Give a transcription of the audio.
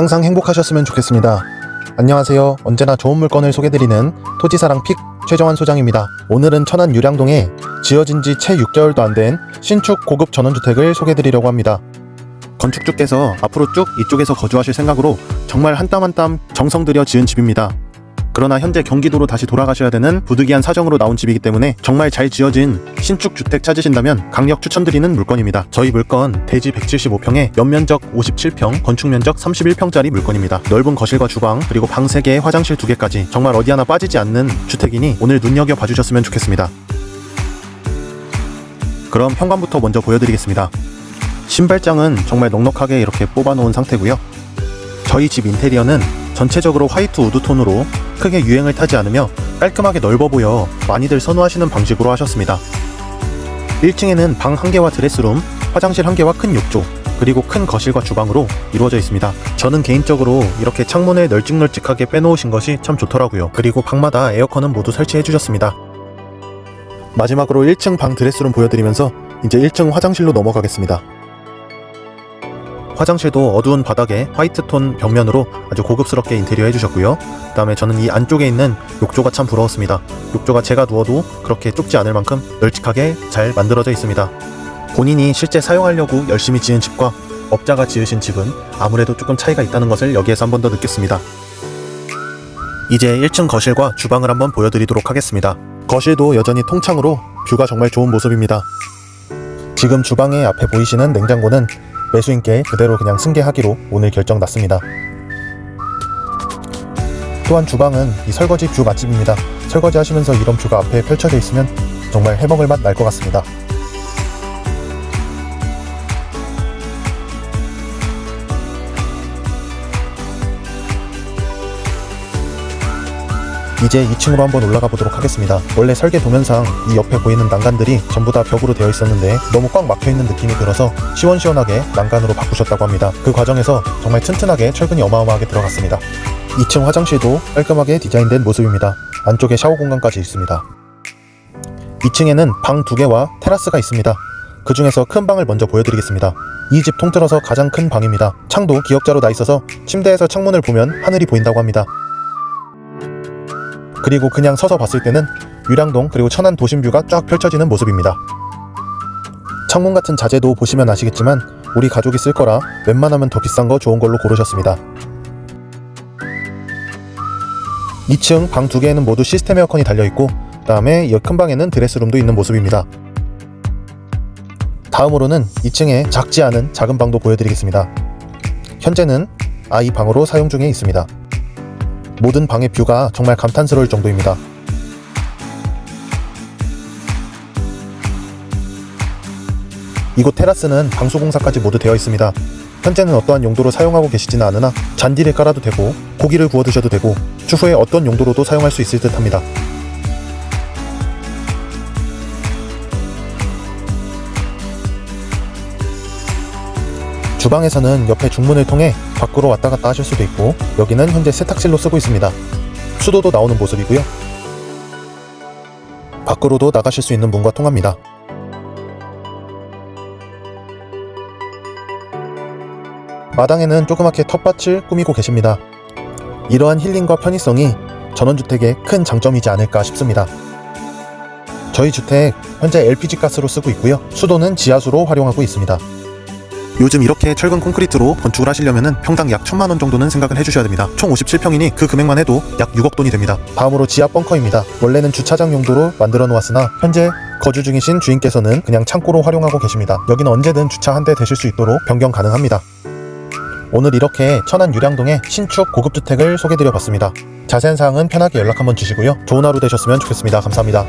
항상 행복하셨으면 좋겠습니다. 안녕하세요. 언제나 좋은 물건을 소개드리는 토지사랑 픽 최정환 소장입니다. 오늘은 천안 유량동에 지어진 지 채 6개월도 안 된 신축 고급 전원주택을 소개드리려고 합니다. 건축주께서 앞으로 쭉 이쪽에서 거주하실 생각으로 정말 한 땀 한 땀 정성 들여 지은 집입니다. 그러나 현재 경기도로 다시 돌아가셔야 되는 부득이한 사정으로 나온 집이기 때문에 정말 잘 지어진 신축 주택 찾으신다면 강력 추천드리는 물건입니다. 저희 물건 대지 175평에 연면적 57평, 건축면적 31평짜리 물건입니다. 넓은 거실과 주방, 그리고 방 3개에 화장실 2개까지 정말 어디 하나 빠지지 않는 주택이니 오늘 눈여겨 봐주셨으면 좋겠습니다. 그럼 현관부터 먼저 보여드리겠습니다. 신발장은 정말 넉넉하게 이렇게 뽑아놓은 상태고요. 저희 집 인테리어는 전체적으로 화이트 우드 톤으로 크게 유행을 타지 않으며 깔끔하게 넓어 보여 많이들 선호하시는 방식으로 하셨습니다. 1층에는 방 1개와 드레스룸, 화장실 1개와 큰 욕조, 그리고 큰 거실과 주방으로 이루어져 있습니다. 저는 개인적으로 이렇게 창문을 널찍널찍하게 빼놓으신 것이 참 좋더라고요. 그리고 방마다 에어컨은 모두 설치해 주셨습니다. 마지막으로 1층 방 드레스룸 보여드리면서 이제 1층 화장실로 넘어가겠습니다. 화장실도 어두운 바닥에 화이트톤 벽면으로 아주 고급스럽게 인테리어 해주셨고요. 그 다음에 저는 이 안쪽에 있는 욕조가 참 부러웠습니다. 욕조가 제가 누워도 그렇게 좁지 않을 만큼 널찍하게 잘 만들어져 있습니다. 본인이 실제 사용하려고 열심히 지은 집과 업자가 지으신 집은 아무래도 조금 차이가 있다는 것을 여기에서 한 번 더 느꼈습니다. 이제 1층 거실과 주방을 한번 보여드리도록 하겠습니다. 거실도 여전히 통창으로 뷰가 정말 좋은 모습입니다. 지금 주방의 앞에 보이시는 냉장고는 매수인께 그대로 그냥 승계하기로 오늘 결정 났습니다. 또한 주방은 이 설거지 뷰 맛집입니다. 설거지 하시면서 이런 뷰가 앞에 펼쳐져 있으면 정말 해먹을 맛 날 것 같습니다. 이제 2층으로 한번 올라가 보도록 하겠습니다. 원래 설계 도면상 이 옆에 보이는 난간들이 전부 다 벽으로 되어 있었는데 너무 꽉 막혀 있는 느낌이 들어서 시원시원하게 난간으로 바꾸셨다고 합니다. 그 과정에서 정말 튼튼하게 철근이 어마어마하게 들어갔습니다. 2층 화장실도 깔끔하게 디자인된 모습입니다. 안쪽에 샤워 공간까지 있습니다. 2층에는 방 2개와 테라스가 있습니다. 그 중에서 큰 방을 먼저 보여드리겠습니다. 이 집 통틀어서 가장 큰 방입니다. 창도 기역자로 나 있어서 침대에서 창문을 보면 하늘이 보인다고 합니다. 그리고 그냥 서서 봤을 때는 유량동 그리고 천안 도심뷰가 쫙 펼쳐지는 모습입니다. 창문 같은 자재도 보시면 아시겠지만 우리 가족이 쓸 거라 웬만하면 더 비싼 거 좋은 걸로 고르셨습니다. 2층 방 두 개에는 모두 시스템 에어컨이 달려 있고 다음에 이 큰 방에는 드레스룸도 있는 모습입니다. 다음으로는 2층에 작지 않은 작은 방도 보여드리겠습니다. 현재는 아이 방으로 사용 중에 있습니다. 모든 방의 뷰가 정말 감탄스러울 정도입니다. 이곳 테라스는 방수공사까지 모두 되어 있습니다. 현재는 어떠한 용도로 사용하고 계시지는 않으나 잔디를 깔아도 되고 고기를 구워 드셔도 되고 추후에 어떤 용도로도 사용할 수 있을 듯 합니다. 주방에서는 옆에 중문을 통해 밖으로 왔다 갔다 하실 수도 있고 여기는 현재 세탁실로 쓰고 있습니다. 수도도 나오는 모습이고요. 밖으로도 나가실 수 있는 문과 통합니다. 마당에는 조그맣게 텃밭을 꾸미고 계십니다. 이러한 힐링과 편의성이 전원주택의 큰 장점이지 않을까 싶습니다. 저희 주택 현재 LPG 가스로 쓰고 있고요. 수도는 지하수로 활용하고 있습니다. 요즘 이렇게 철근 콘크리트로 건축을 하시려면 평당 약 천만 원 정도는 생각을 해주셔야 됩니다. 총 57평이니 그 금액만 해도 약 6억 돈이 됩니다. 다음으로 지하 벙커입니다. 원래는 주차장 용도로 만들어 놓았으나 현재 거주 중이신 주인께서는 그냥 창고로 활용하고 계십니다. 여기는 언제든 주차 한 대 되실 수 있도록 변경 가능합니다. 오늘 이렇게 천안 유량동의 신축 고급주택을 소개드려 봤습니다. 자세한 사항은 편하게 연락 한번 주시고요. 좋은 하루 되셨으면 좋겠습니다. 감사합니다.